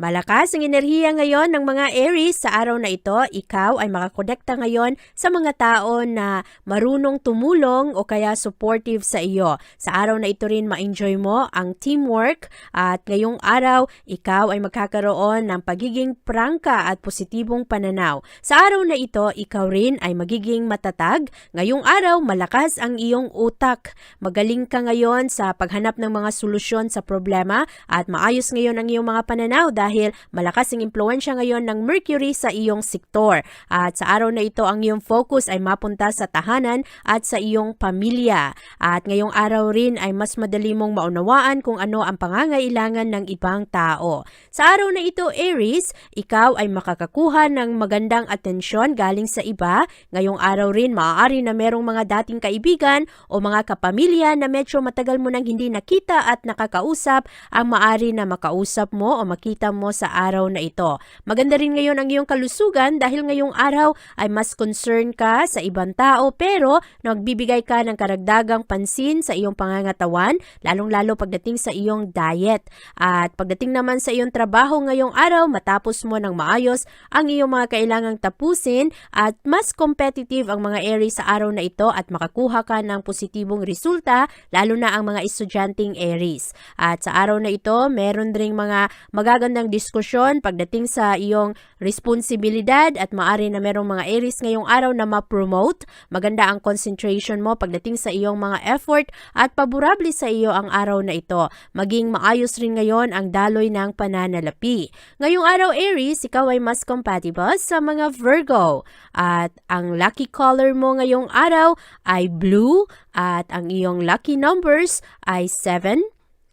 Malakas ang enerhiya ngayon ng mga Aries sa araw na ito. Ikaw ay makakonekta ngayon sa mga tao na marunong tumulong o kaya supportive sa iyo. Sa araw na ito rin ma-enjoy mo ang teamwork at ngayong araw ikaw ay magkakaroon ng pagiging prangka at positibong pananaw. Sa araw na ito, ikaw rin ay magiging matatag. Ngayong araw, malakas ang iyong utak. Magaling ka ngayon sa paghanap ng mga solusyon sa problema at maayos ngayon ang iyong mga pananaw dahil malakas ang impluensya ngayon ng Mercury sa iyong sektor. At sa araw na ito, ang iyong focus ay mapunta sa tahanan at sa iyong pamilya. At ngayong araw rin ay mas madali mong maunawaan kung ano ang pangangailangan ng ibang tao. Sa araw na ito, Aries, ikaw ay makakakuha ng magandang atensyon galing sa iba. Ngayong araw rin, maaari na merong mga dating kaibigan o mga kapamilya na medyo matagal mo nang hindi nakita at nakakausap ang maaari na makausap mo o makita mo sa araw na ito. Maganda rin ngayon ang iyong kalusugan dahil ngayong araw ay mas concern ka sa ibang tao pero nagbibigay ka ng karagdagang pansin sa iyong pangangatawan, lalong-lalo pagdating sa iyong diet. At pagdating naman sa iyong trabaho ngayong araw, matapos mo ng maayos ang iyong mga kailangang tapusin at mas competitive ang mga Aries sa araw na ito at makakuha ka ng positibong resulta, lalo na ang mga estudyanteng Aries. At sa araw na ito, meron ring mga magagandang diskusyon pagdating sa iyong responsibilidad at maari na merong mga Aries ngayong araw na ma-promote. Maganda ang concentration mo pagdating sa iyong mga effort at paborable sa iyo ang araw na ito. Maging maayos rin ngayon ang daloy ng pananalapi. Ngayong araw Aries, ikaw ay mas compatible sa mga Virgo. At ang lucky color mo ngayong araw ay blue at ang iyong lucky numbers ay 7,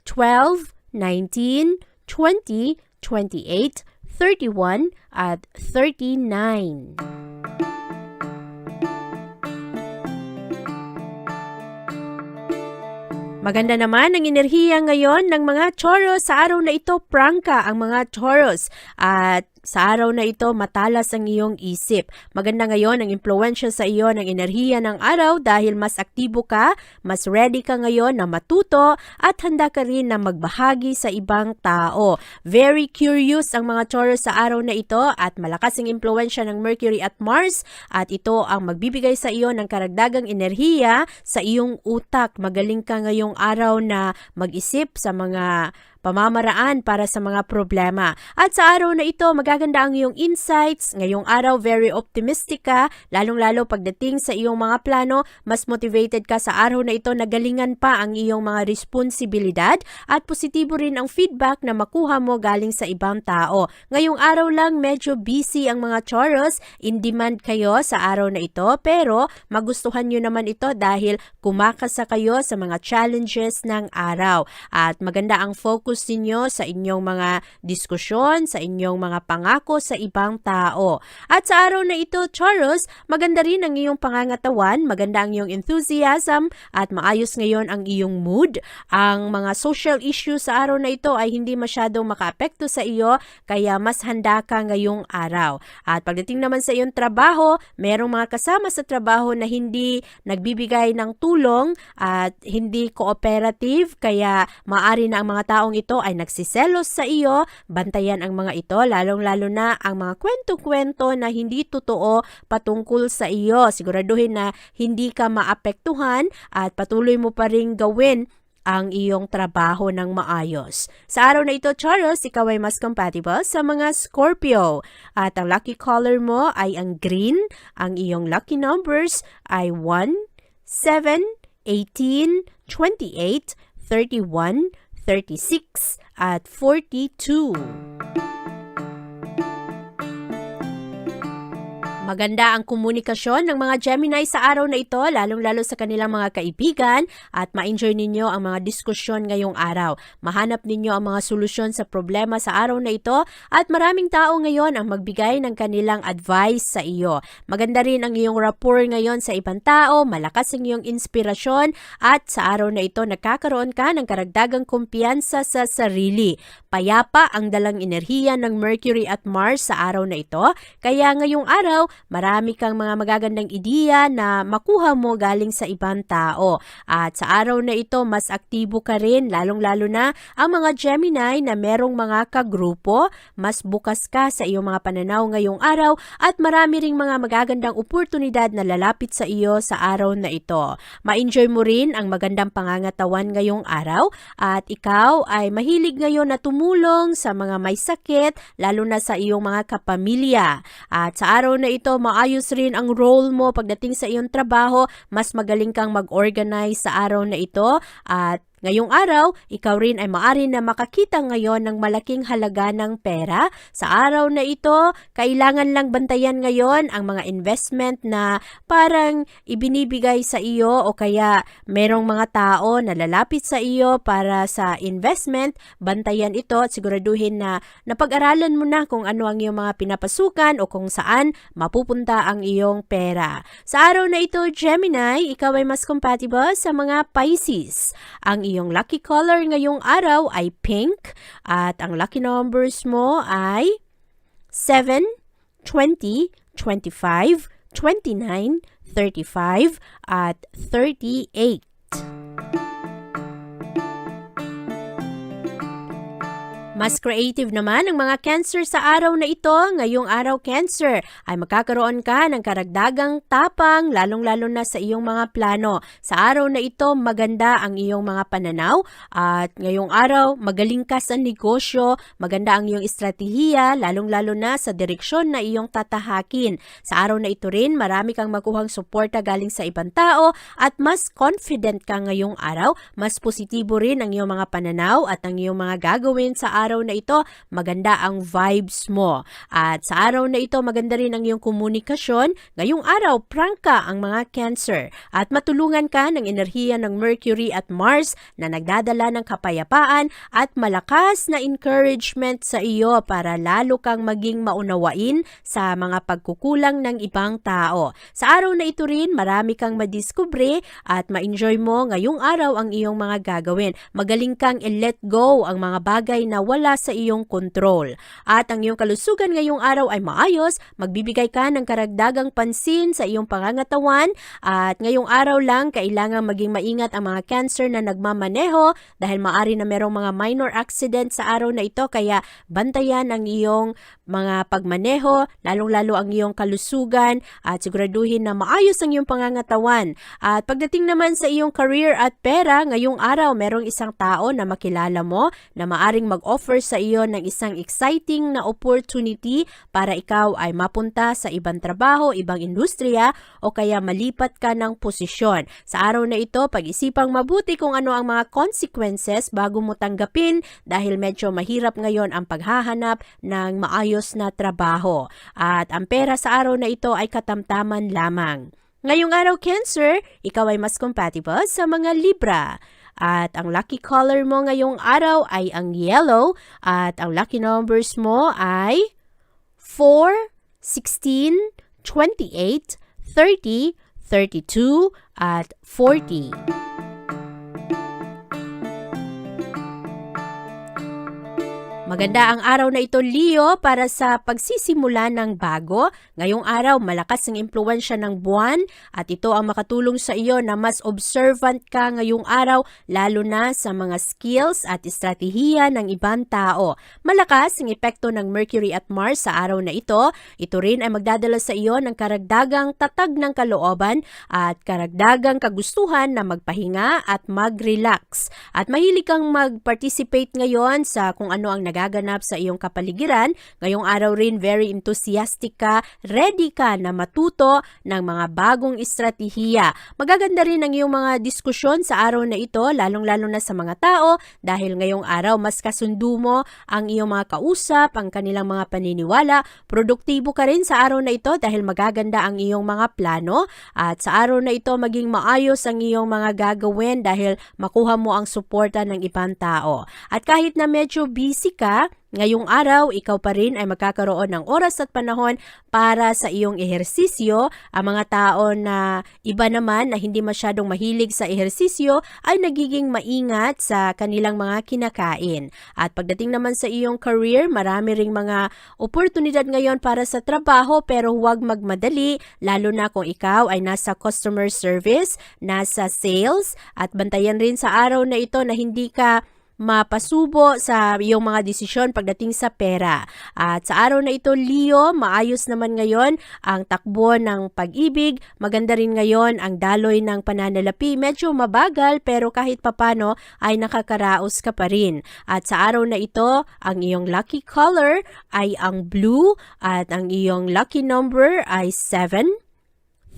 12, 19, 20, 28, 31 at 39. Maganda naman ang enerhiya ngayon ng mga Taurus sa araw na ito, prangka ang mga Taurus. At sa araw na ito, matalas ang iyong isip. Maganda ngayon ang impluensya sa iyo ng enerhiya ng araw dahil mas aktibo ka, mas ready ka ngayon na matuto at handa ka rin na magbahagi sa ibang tao. Very curious ang mga Taurus sa araw na ito at malakas ang impluensya ng Mercury at Mars at ito ang magbibigay sa iyo ng karagdagang enerhiya sa iyong utak. Magaling ka ngayong araw na mag-isip sa mga pamamaraan para sa mga problema. At sa araw na ito, magaganda ang iyong insights. Ngayong araw, very optimistic ka, lalong-lalo pagdating sa iyong mga plano, mas motivated ka sa araw na ito na galingan pa ang iyong mga responsibilidad at positibo rin ang feedback na makuha mo galing sa ibang tao. Ngayong araw lang, medyo busy ang mga Taurus, in demand kayo sa araw na ito, pero magustuhan nyo naman ito dahil kumakasa kayo sa mga challenges ng araw. At maganda ang focus ninyo sa inyong mga diskusyon, sa inyong mga pangako sa ibang tao. At sa araw na ito, Taurus, maganda rin ang iyong pangangatawan, maganda ang iyong enthusiasm, at maayos ngayon ang iyong mood. Ang mga social issues sa araw na ito ay hindi masyadong makaapekto sa iyo, kaya mas handa ka ngayong araw. At pagdating naman sa iyong trabaho, merong mga kasama sa trabaho na hindi nagbibigay ng tulong at hindi cooperative, kaya maari na ang mga taong ito ay nagsiselos sa iyo, bantayan ang mga ito, lalong-lalo na ang mga kwento-kwento na hindi totoo patungkol sa iyo. Siguraduhin na hindi ka maapektuhan at patuloy mo pa rin gawin ang iyong trabaho ng maayos. Sa araw na ito, Taurus, ikaw ay mas compatible sa mga Scorpio. At ang lucky color mo ay ang green. Ang iyong lucky numbers ay 1, 7, 18, 28, 31, 36, at 42. Maganda ang komunikasyon ng mga Gemini sa araw na ito, lalong-lalo sa kanilang mga kaibigan at ma-enjoy ninyo ang mga diskusyon ngayong araw. Mahanap ninyo ang mga solusyon sa problema sa araw na ito at maraming tao ngayon ang magbigay ng kanilang advice sa iyo. Maganda rin ang iyong rapport ngayon sa ibang tao, malakas ang iyong inspirasyon at sa araw na ito nakakaroon ka ng karagdagang kumpiyansa sa sarili. Payapa ang dalang enerhiya ng Mercury at Mars sa araw na ito, kaya ngayong araw marami kang mga magagandang ideya na makuha mo galing sa ibang tao. At sa araw na ito, mas aktibo ka rin, lalong-lalo na ang mga Gemini na merong mga kagrupo, mas bukas ka sa iyong mga pananaw ngayong araw at marami ring mga magagandang oportunidad na lalapit sa iyo sa araw na ito. Ma-enjoy mo rin ang magandang pangangatawan ngayong araw at ikaw ay mahilig ngayon na tumulong sa mga may sakit, lalo na sa iyong mga kapamilya. At sa araw na ito, maayos rin ang role mo pagdating sa iyong trabaho, mas magaling kang mag-organize sa araw na ito at Ngayong araw, ikaw rin ay maari na makakita ngayon ng malaking halaga ng pera. Sa araw na ito, kailangan lang bantayan ngayon ang mga investment na parang ibinibigay sa iyo o kaya merong mga tao na lalapit sa iyo para sa investment. Bantayan ito at siguraduhin na napag-aralan mo na kung ano ang iyong mga pinapasukan o kung saan mapupunta ang iyong pera. Sa araw na ito, Gemini, ikaw ay mas compatible sa mga Pisces. Ang iyong lucky color ngayong araw ay pink at ang lucky numbers mo ay 7, 20, 25, 29, 35 at 38. Mas creative naman ang mga Cancer sa araw na ito. Ngayong araw Cancer ay magkakaroon ka ng karagdagang tapang lalong-lalo na sa iyong mga plano. Sa araw na ito maganda ang iyong mga pananaw at ngayong araw magaling ka sa negosyo, maganda ang iyong estratehiya lalong-lalo na sa direksyon na iyong tatahakin. Sa araw na ito rin marami kang makuhang suporta galing sa ibang tao at mas confident ka ngayong araw, mas positibo rin ang iyong mga pananaw at ang iyong mga gagawin sa araw na ito, maganda ang vibes mo. At sa araw na ito, maganda rin ang iyong komunikasyon. Ngayong araw, prangka ang mga cancer. At matulungan ka ng enerhiya ng Mercury at Mars na nagdadala ng kapayapaan at malakas na encouragement sa iyo para lalo kang maging maunawain sa mga pagkukulang ng ibang tao. Sa araw na ito rin, marami kang madiskubre at ma-enjoy mo ngayong araw ang iyong mga gagawin. Magaling kang i-let go ang mga bagay na wala sa iyong kontrol. At ang iyong kalusugan ngayong araw ay maayos, magbibigay ka ng karagdagang pansin sa iyong pangangatawan at ngayong araw lang kailangan maging maingat ang mga cancer na nagmamaneho dahil maari na merong mga minor accident sa araw na ito kaya bantayan ang iyong mga pagmaneho, lalong-lalo ang iyong kalusugan at siguraduhin na maayos ang iyong pangangatawan. At pagdating naman sa iyong career at pera, ngayong araw merong isang tao na makilala mo na maaring mag-offer sa iyo ng isang exciting na opportunity para ikaw ay mapunta sa ibang trabaho, ibang industriya o kaya malipat ka ng posisyon. Sa araw na ito, pag-isipang mabuti kung ano ang mga consequences bago mo tanggapin dahil medyo mahirap ngayon ang paghahanap ng maayos na trabaho. At ang pera sa araw na ito ay katamtaman lamang. Ngayong araw, Cancer, ikaw ay mas compatible sa mga Libra. At ang lucky color mo ngayong araw ay ang yellow at ang lucky numbers mo ay 4, 16, 28, 30, 32 at 40. Maganda ang araw na ito, Leo, para sa pagsisimula ng bago. Ngayong araw, malakas ang impluensya ng buwan at ito ang makatulong sa iyo na mas observant ka ngayong araw, lalo na sa mga skills at estratehiya ng ibang tao. Malakas ang epekto ng Mercury at Mars sa araw na ito. Ito rin ay magdadala sa iyo ng karagdagang tatag ng kalooban at karagdagang kagustuhan na magpahinga at mag-relax. At mahilig kang mag-participate ngayon sa kung ano ang nagaganap sa iyong kapaligiran. Ngayong araw rin very enthusiastic ka, ready ka na matuto ng mga bagong estratehiya. Magaganda rin ang iyong mga diskusyon sa araw na ito, lalong-lalo na sa mga tao dahil ngayong araw mas kasundo mo ang iyong mga kausap, ang kanilang mga paniniwala. Produktibo ka rin sa araw na ito dahil magaganda ang iyong mga plano at sa araw na ito maging maayos ang iyong mga gagawin dahil makuha mo ang suporta ng ibang tao. At kahit na medyo busy ka, Ngayong araw, ikaw pa rin ay magkakaroon ng oras at panahon para sa iyong ehersisyo. Ang mga tao na iba naman na hindi masyadong mahilig sa ehersisyo ay nagiging maingat sa kanilang mga kinakain. At pagdating naman sa iyong career, marami ring mga oportunidad ngayon para sa trabaho pero huwag magmadali lalo na kung ikaw ay nasa customer service, nasa sales at bantayan rin sa araw na ito na hindi ka mapasubo sa iyong mga desisyon pagdating sa pera. At sa araw na ito, Leo, maayos naman ngayon ang takbo ng pag-ibig. Maganda rin ngayon ang daloy ng pananalapi. Medyo mabagal pero kahit papano ay nakakaraos ka pa rin. At sa araw na ito, ang iyong lucky color ay ang blue at ang iyong lucky number ay 7,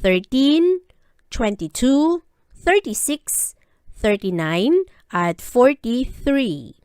13, 22, 36, 39, at 43.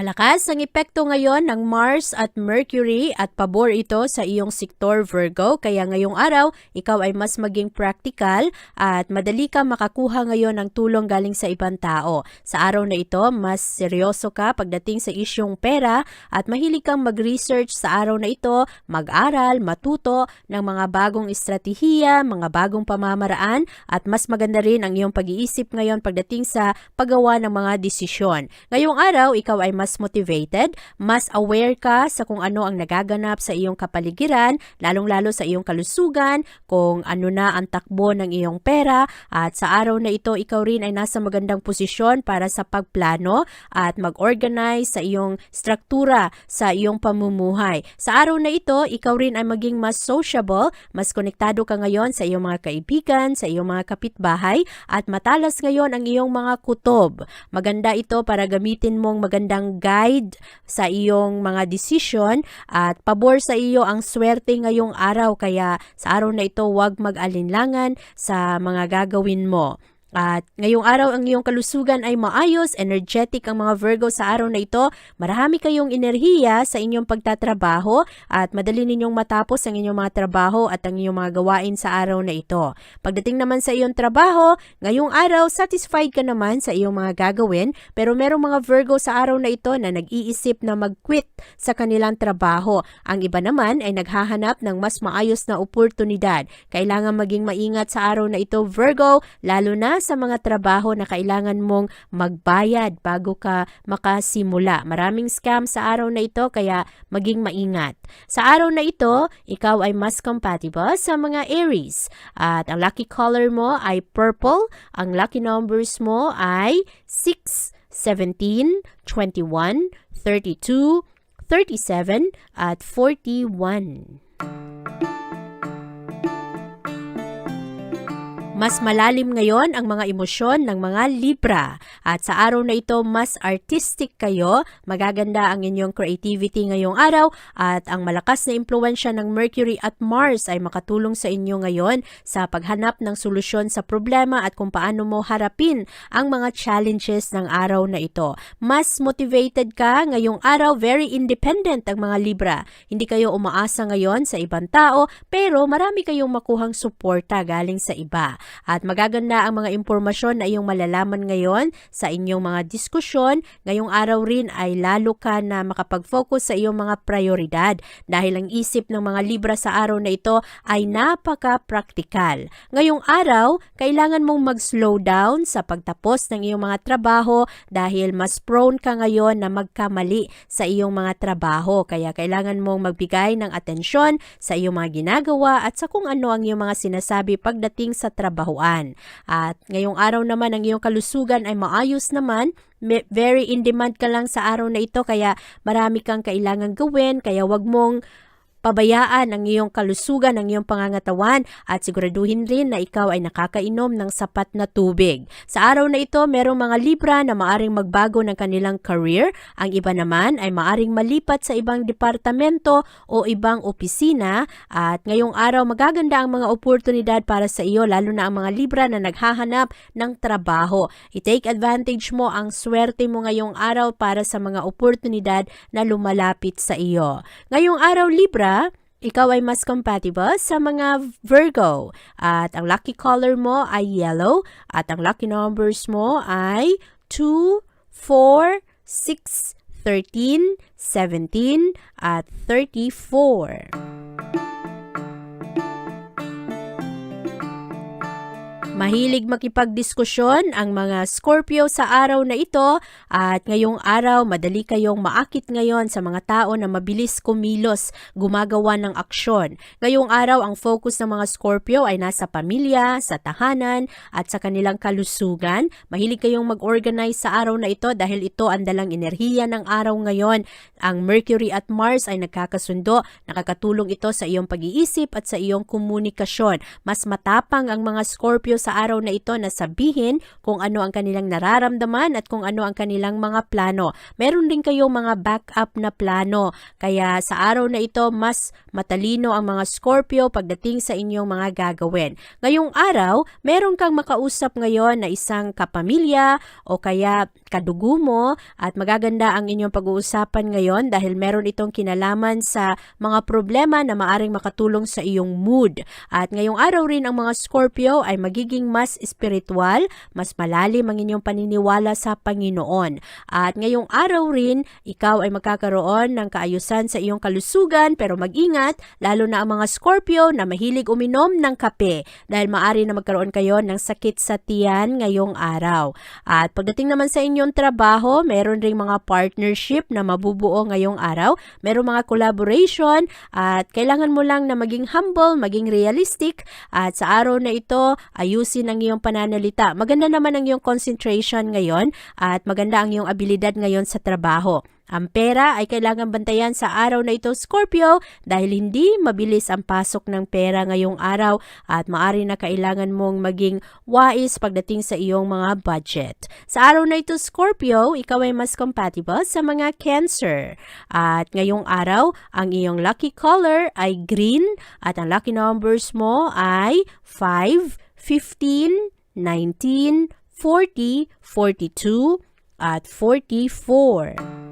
Malakas ang epekto ngayon ng Mars at Mercury at pabor ito sa iyong sektor Virgo kaya ngayong araw ikaw ay mas maging practical at madali ka makakuha ngayon ng tulong galing sa ibang tao. Sa araw na ito, mas seryoso ka pagdating sa isyong pera at mahilig kang mag-research sa araw na ito, mag-aral, matuto ng mga bagong estratehiya, mga bagong pamamaraan at mas maganda rin ang iyong pag-iisip ngayon pagdating sa paggawa ng mga desisyon. Ngayong araw, ikaw ay mas motivated, mas aware ka sa kung ano ang nagaganap sa iyong kapaligiran, lalong-lalo sa iyong kalusugan, kung ano na ang takbo ng iyong pera, at sa araw na ito, ikaw rin ay nasa magandang posisyon para sa pagplano at mag-organize sa iyong struktura sa iyong pamumuhay. Sa araw na ito, ikaw rin ay maging mas sociable, mas konektado ka ngayon sa iyong mga kaibigan, sa iyong mga kapitbahay, at matalas ngayon ang iyong mga kutob. Maganda ito para gamitin mong magandang guide sa iyong mga desisyon at pabor sa iyo ang swerte ngayong araw kaya sa araw na ito huwag mag-alinlangan sa mga gagawin mo. At ngayong araw ang iyong kalusugan ay maayos, energetic ang mga Virgo sa araw na ito. Marami kayong enerhiya sa inyong pagtatrabaho at madali ninyong matapos ang inyong mga trabaho at ang inyong mga gawain sa araw na ito. Pagdating naman sa iyong trabaho, ngayong araw satisfied ka naman sa iyong mga gagawin pero merong mga Virgo sa araw na ito na nag-iisip na mag-quit sa kanilang trabaho. Ang iba naman ay naghahanap ng mas maayos na oportunidad. Kailangan maging maingat sa araw na ito Virgo, lalo na sa mga trabaho na kailangan mong magbayad bago ka makasimula. Maraming scam sa araw na ito kaya maging maingat. Sa araw na ito, ikaw ay mas compatible sa mga Aries. At ang lucky color mo ay purple. Ang lucky numbers mo ay 6, 17, 21, 32, 37 at 41. Mas malalim ngayon ang mga emosyon ng mga Libra at sa araw na ito mas artistic kayo, magaganda ang inyong creativity ngayong araw at ang malakas na impluensya ng Mercury at Mars ay makatulong sa inyo ngayon sa paghanap ng solusyon sa problema at kung paano mo harapin ang mga challenges ng araw na ito. Mas motivated ka ngayong araw, very independent ang mga Libra. Hindi kayo umaasa ngayon sa ibang tao pero marami kayong makuhang suporta galing sa iba. At magaganda ang mga impormasyon na iyong malalaman ngayon sa inyong mga diskusyon. Ngayong araw rin ay lalo ka na makapag-focus sa iyong mga prioridad dahil ang isip ng mga Libra sa araw na ito ay napaka-praktikal. Ngayong araw, kailangan mong mag-slow down sa pagtapos ng iyong mga trabaho dahil mas prone ka ngayon na magkamali sa iyong mga trabaho. Kaya kailangan mong magbigay ng atensyon sa iyong mga ginagawa at sa kung ano ang iyong mga sinasabi pagdating sa trabahuan. At ngayong araw naman ang iyong kalusugan ay maayos naman very in demand ka lang sa araw na ito kaya marami kang kailangan gawin kaya wag mong pabayaan ang iyong kalusugan, ang iyong pangangatawan at siguraduhin rin na ikaw ay nakakainom ng sapat na tubig. Sa araw na ito, merong mga Libra na maaring magbago ng kanilang career. Ang iba naman ay maaring malipat sa ibang departamento o ibang opisina at ngayong araw magaganda ang mga oportunidad para sa iyo lalo na ang mga Libra na naghahanap ng trabaho. I-take advantage mo ang swerte mo ngayong araw para sa mga oportunidad na lumalapit sa iyo. Ngayong araw Libra, ikaw ay mas compatible sa mga Virgo. At ang lucky color mo ay yellow. At ang lucky numbers mo ay 2, 4, 6, 13, 17, at 34. Mahilig makipagdiskusyon ang mga Scorpio sa araw na ito at ngayong araw madali kayong maakit ngayon sa mga tao na mabilis kumilos, gumagawa ng aksyon. Ngayong araw ang focus ng mga Scorpio ay nasa pamilya, sa tahanan at sa kanilang kalusugan. Mahilig kayong mag-organize sa araw na ito dahil ito ang dalang enerhiya ng araw ngayon. Ang Mercury at Mars ay nagkakasundo. Nakakatulong ito sa iyong pag-iisip at sa iyong komunikasyon. Mas matapang ang mga Scorpio sa araw na ito na sabihin kung ano ang kanilang nararamdaman at kung ano ang kanilang mga plano. Meron din kayong mga backup na plano. Kaya sa araw na ito, mas matalino ang mga Scorpio pagdating sa inyong mga gagawin. Ngayong araw, meron kang makausap ngayon na isang kapamilya o kaya kadugo mo at magaganda ang inyong pag-uusapan ngayon dahil meron itong kinalaman sa mga problema na maaring makatulong sa iyong mood. At ngayong araw rin ang mga Scorpio ay magiging mas spiritual, mas malalim ang inyong paniniwala sa Panginoon. At ngayong araw rin, ikaw ay magkakaroon ng kaayusan sa iyong kalusugan pero mag-ingat lalo na ang mga Scorpio na mahilig uminom ng kape dahil maari na magkaroon kayo ng sakit sa tiyan ngayong araw. At pagdating naman sa inyong trabaho, meron ring mga partnership na mabubuo ngayong araw. Meron mga collaboration at kailangan mo lang na maging humble, maging realistic at sa araw na ito, ayusin ang iyong pananalita. Maganda naman ang iyong concentration ngayon at maganda ang iyong abilidad ngayon sa trabaho. Ang pera ay kailangan bantayan sa araw na ito, Scorpio, dahil hindi mabilis ang pasok ng pera ngayong araw at maari na kailangan mong maging wais pagdating sa iyong mga budget. Sa araw na ito, Scorpio, ikaw ay mas compatible sa mga Cancer. At ngayong araw, ang iyong lucky color ay green at ang lucky numbers mo ay 5, 15, 19, 40, 42, at 44.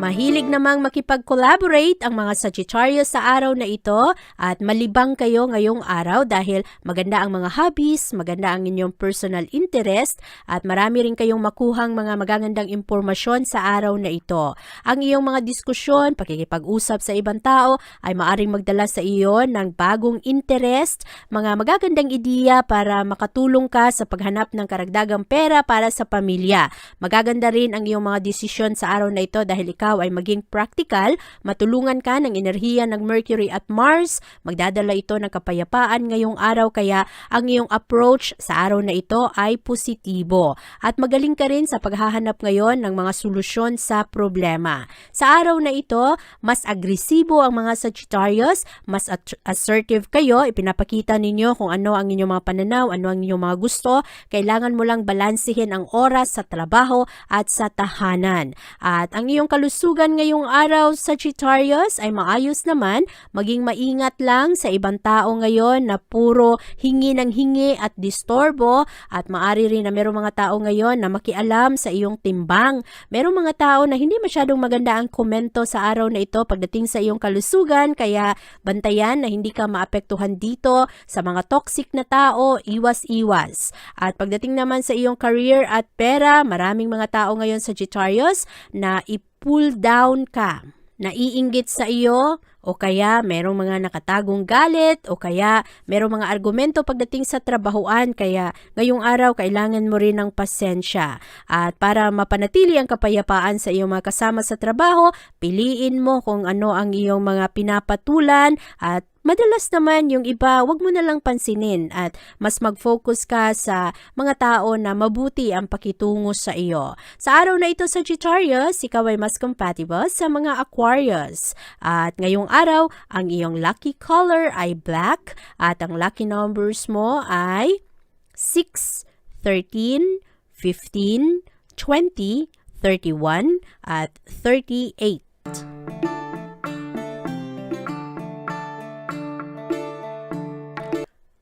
Mahilig namang makipag-collaborate ang mga Sagittarius sa araw na ito at malibang kayo ngayong araw dahil maganda ang mga hobbies, maganda ang inyong personal interest at marami rin kayong makuhang mga magagandang impormasyon sa araw na ito. Ang iyong mga diskusyon, pakikipag-usap sa ibang tao ay maaring magdala sa iyo ng bagong interest, mga magagandang ideya para makatulong ka sa paghanap ng karagdagang pera para sa pamilya. Magaganda rin ang iyong mga desisyon sa araw na ito dahil ikaw ay maging practical, matulungan ka ng enerhiya ng Mercury at Mars, magdadala ito ng kapayapaan ngayong araw kaya ang iyong approach sa araw na ito ay positibo. At magaling ka rin sa paghahanap ngayon ng mga solusyon sa problema. Sa araw na ito, mas agresibo ang mga Sagittarius, mas assertive kayo, ipinapakita ninyo kung ano ang inyong mga pananaw, ano ang inyong mga gusto, kailangan mo lang balansehin ang oras sa trabaho at sa tahanan. At ang iyong kalusugan kalusugan ngayong araw, Sagittarius, ay maayos naman. Maging maingat lang sa ibang tao ngayon na puro hingi ng hingi at distorbo at maari rin na merong mga tao ngayon na makialam sa iyong timbang. Merong mga tao na hindi masyadong maganda ang komento sa araw na ito pagdating sa iyong kalusugan kaya bantayan na hindi ka maapektuhan dito sa mga toxic na tao, iwas-iwas. At pagdating naman sa iyong career at pera, maraming mga tao ngayon Sagittarius na i-pull down ka. Naiinggit sa iyo o kaya merong mga nakatagong galit o kaya merong mga argumento pagdating sa trabahuan kaya ngayong araw kailangan mo rin ng pasensya at para mapanatili ang kapayapaan sa iyong mga kasama sa trabaho piliin mo kung ano ang iyong mga pinapatulan at Madalas naman yung iba, wag mo na lang pansinin at mas mag-focus ka sa mga tao na mabuti ang pakitungo sa iyo. Sa araw na ito Sagittarius, ikaw ay mas compatible sa mga Aquarius. At ngayong araw, ang iyong lucky color ay black at ang lucky numbers mo ay 6, 13, 15, 20, 31 at 38.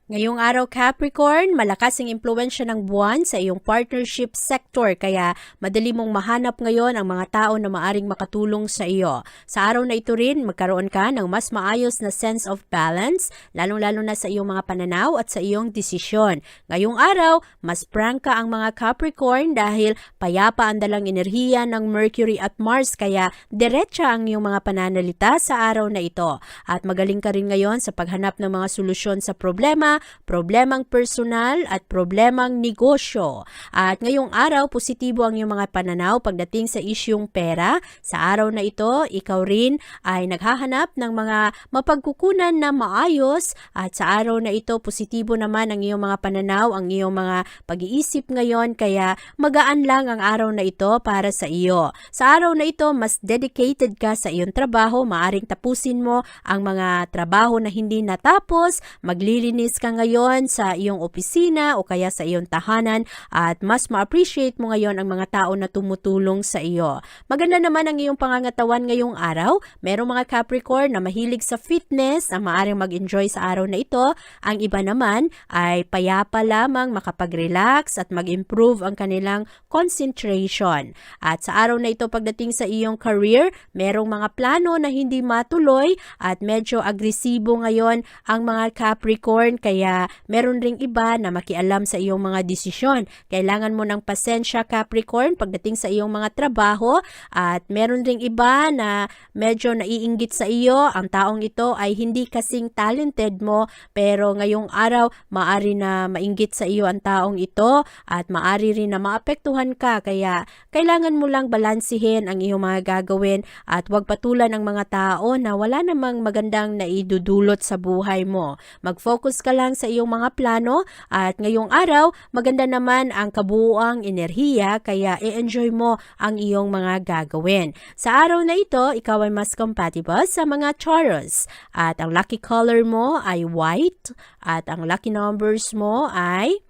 Ngayong araw Capricorn, malakas ang impluensya ng buwan sa iyong partnership sector kaya madali mong mahanap ngayon ang mga tao na maaring makatulong sa iyo. Sa araw na ito rin, magkaroon ka ng mas maayos na sense of balance, lalong-lalo na sa iyong mga pananaw at sa iyong desisyon. Ngayong araw, mas prangka ang mga Capricorn dahil payapa ang dalang enerhiya ng Mercury at Mars kaya diretsa ang iyong mga pananalita sa araw na ito. At magaling ka rin ngayon sa paghanap ng mga solusyon sa problema, problemang personal at problemang negosyo. At ngayong araw, positibo ang iyong mga pananaw pagdating sa isyong pera. Sa araw na ito, ikaw rin ay naghahanap ng mga mapagkukunan na maayos at sa araw na ito, positibo naman ang iyong mga pananaw, ang iyong mga pag-iisip ngayon kaya magaan lang ang araw na ito para sa iyo. Sa araw na ito, mas dedicated ka sa iyong trabaho, maaring tapusin mo ang mga trabaho na hindi natapos, maglilinis ka ngayon sa iyong opisina o kaya sa iyong tahanan at mas ma-appreciate mo ngayon ang mga tao na tumutulong sa iyo. Maganda naman ang iyong pangangatawan ngayong araw. Merong mga Capricorn na mahilig sa fitness na maaring mag-enjoy sa araw na ito. Ang iba naman ay payapa lamang makapag-relax at mag-improve ang kanilang concentration. At sa araw na ito pagdating sa iyong career, merong mga plano na hindi matuloy at medyo agresibo ngayon ang mga Capricorn kaya meron ring iba na makialam sa iyong mga desisyon. Kailangan mo ng pasensya Capricorn pagdating sa iyong mga trabaho at meron ring iba na medyo naiinggit sa iyo. Ang taong ito ay hindi kasing talented mo pero ngayong araw maari na mainggit sa iyo ang taong ito at maari rin na maapektuhan ka kaya kailangan mo lang balansihin ang iyong mga gagawin at huwag patulan ang mga tao na wala namang magandang naidudulot sa buhay mo. Mag-focus ka lang sa iyong mga plano at ngayong araw maganda naman ang kabuuang enerhiya kaya i-enjoy mo ang iyong mga gagawin. Sa araw na ito, ikaw ay mas compatible sa mga Taurus at ang lucky color mo ay white at ang lucky numbers mo ay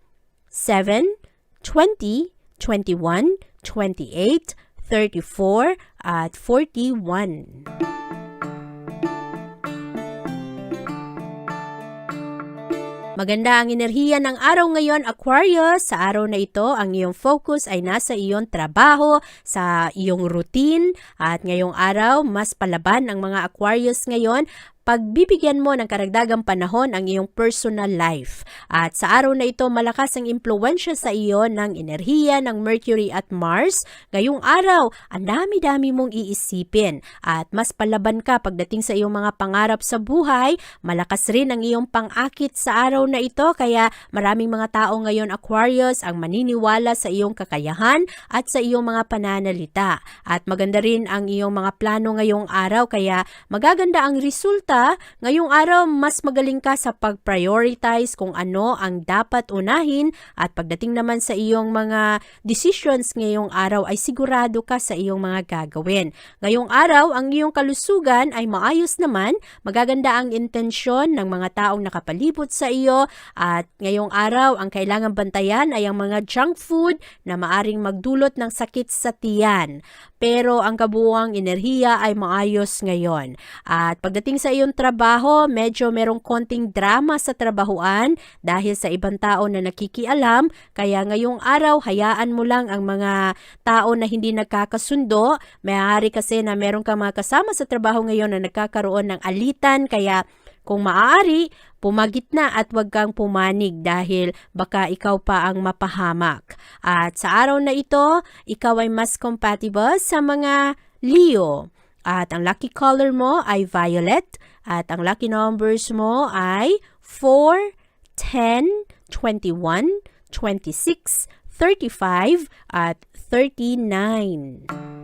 7, 20, 21, 28, 34 at 41. Maganda ang enerhiya ng araw ngayon, Aquarius. Sa araw na ito, ang iyong focus ay nasa iyong trabaho, sa iyong routine. At ngayong araw, mas palaban ang mga Aquarius ngayon pagbibigyan mo ng karagdagang panahon ang iyong personal life. At sa araw na ito, malakas ang impluensya sa iyo ng enerhiya ng Mercury at Mars. Ngayong araw, ang dami-dami mong iisipin at mas palaban ka pagdating sa iyong mga pangarap sa buhay. Malakas rin ang iyong pang-akit sa araw na ito kaya maraming mga tao ngayon Aquarius ang maniniwala sa iyong kakayahan at sa iyong mga pananalita. At maganda rin ang iyong mga plano ngayong araw kaya magaganda ang resulta ngayong araw mas magaling ka sa pag-prioritize kung ano ang dapat unahin at pagdating naman sa iyong mga decisions ngayong araw ay sigurado ka sa iyong mga gagawin. Ngayong araw, ang iyong kalusugan ay maayos naman, magaganda ang intensyon ng mga taong nakapalibot sa iyo at ngayong araw, ang kailangan bantayan ay ang mga junk food na maaring magdulot ng sakit sa tiyan. Pero ang kabuuang enerhiya ay maayos ngayon. At pagdating sa iyong trabaho, medyo merong konting drama sa trabahuan dahil sa ibang tao na nakikialam. Kaya ngayong araw, hayaan mo lang ang mga tao na hindi nagkakasundo. Mayari kasi na meron kang mga kasama sa trabaho ngayon na nagkakaroon ng alitan. Kaya kung maaari, pumagit na at huwag kang pumanig dahil baka ikaw pa ang mapahamak. At sa araw na ito, ikaw ay mas compatible sa mga Leo. At ang lucky color mo ay violet. At ang lucky numbers mo ay 4, 10, 21, 26, 35, at 39.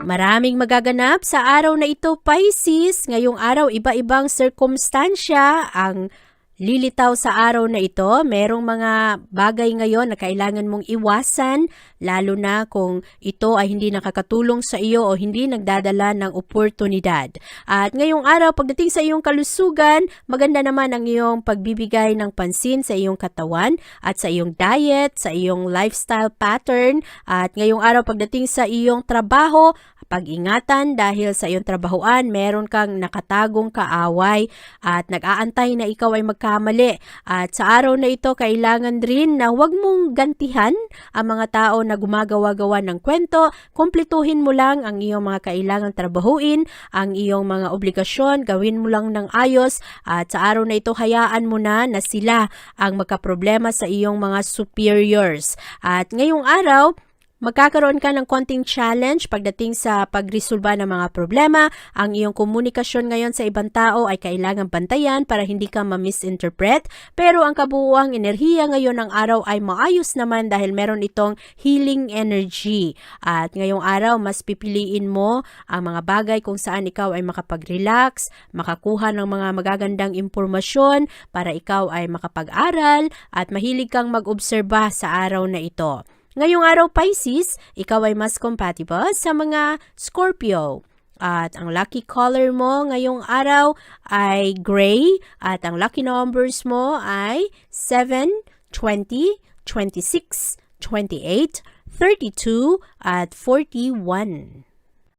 Maraming magaganap sa araw na ito, Pisces. Ngayong araw, iba-ibang sirkumstansya ang lilitaw sa araw na ito. Merong mga bagay ngayon na kailangan mong iwasan, lalo na kung ito ay hindi nakakatulong sa iyo o hindi nagdadala ng oportunidad. At ngayong araw, pagdating sa iyong kalusugan, maganda naman ang iyong pagbibigay ng pansin sa iyong katawan at sa iyong diet, sa iyong lifestyle pattern. At ngayong araw, pagdating sa iyong trabaho, pag-ingatan dahil sa iyong trabahoan, meron kang nakatagong kaaway at nag-aantay na ikaw ay magkamali. At sa araw na ito, kailangan rin na huwag mong gantihan ang mga tao na gumagawa-gawa ng kwento. Kumpletuhin mo lang ang iyong mga kailangang trabahuin, ang iyong mga obligasyon, gawin mo lang ng ayos. At sa araw na ito, hayaan mo na na sila ang magkaproblema sa iyong mga superiors. At ngayong araw, Magkakaroon ka ng konting challenge pagdating sa pagresolba ng mga problema. Ang iyong komunikasyon ngayon sa ibang tao ay kailangan bantayan para hindi ka ma-misinterpret. Pero ang kabuuang enerhiya ngayon ng araw ay maayos naman dahil meron itong healing energy. At ngayong araw, mas pipiliin mo ang mga bagay kung saan ikaw ay makapag-relax, makakuha ng mga magagandang impormasyon para ikaw ay makapag-aral at mahilig kang mag-obserba sa araw na ito. Ngayong araw Pisces, ikaw ay mas compatible sa mga Scorpio. At ang lucky color mo ngayong araw ay gray at ang lucky numbers mo ay 7, 20, 26, 28, 32 at 41.